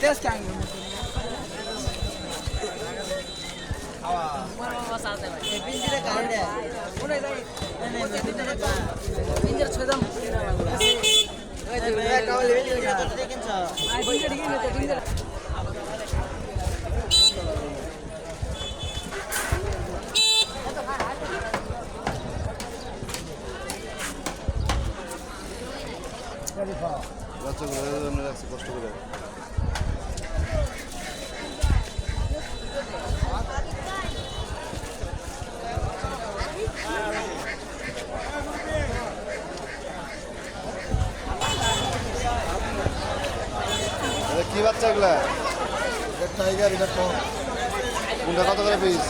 त्यस क्या पिन्जर छोजाम पिन्जर বাচ্চাগুলো রাখছি কি বাচ্চা এগুলা টাইগার এটা কম কোনটা কত করে পিস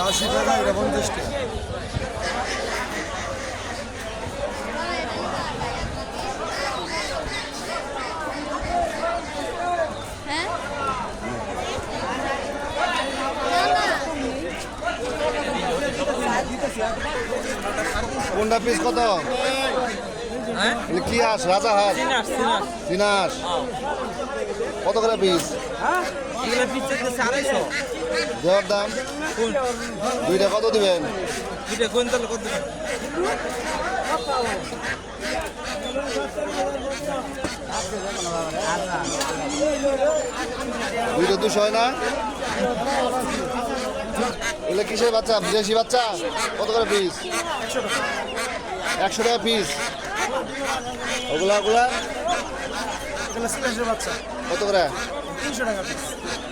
আশি টাকা এটা পঞ্চাশ টাকা হ্যাঁ কোনটা পিস কত? এগুলো কি হাঁস রাজা হাঁস চিনাস কত করে পিস দিচ্ছে দেওয়ার দাম? দুইটা কত দিবেন? দুটো কুইন্টাল কত দুইটা দুশো হয় না? এগুলো কিসের বাচ্চা? বিদেশি বাচ্চা? কত করে পিস একশো টাকা পিস ওগুলা ওগুলা? বাচ্চা। কত করে? তিনশো টাকা পিস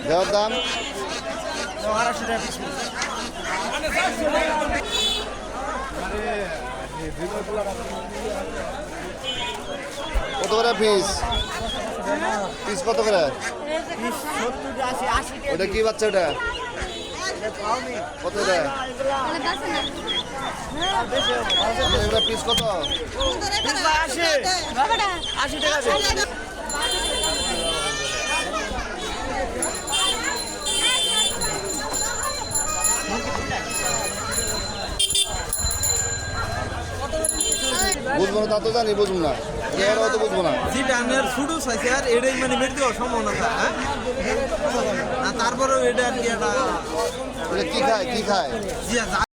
দেওয়ার দাম? আড়াইশো টাকা পিস কত করে পিস পিস কত করে? ওটা কি বাচ্চা ওটা? মানে বুঝব না তা তো জানি বুঝব না এরাও তো বুঝব না যেটা আমার শুরু চাইছে আর এটাই মানে মেরে দেওয়ার সম্ভাবনা হ্যাঁ তারপরেও এটা আর কি একটা এটা কি খায় কি খায় জিয়া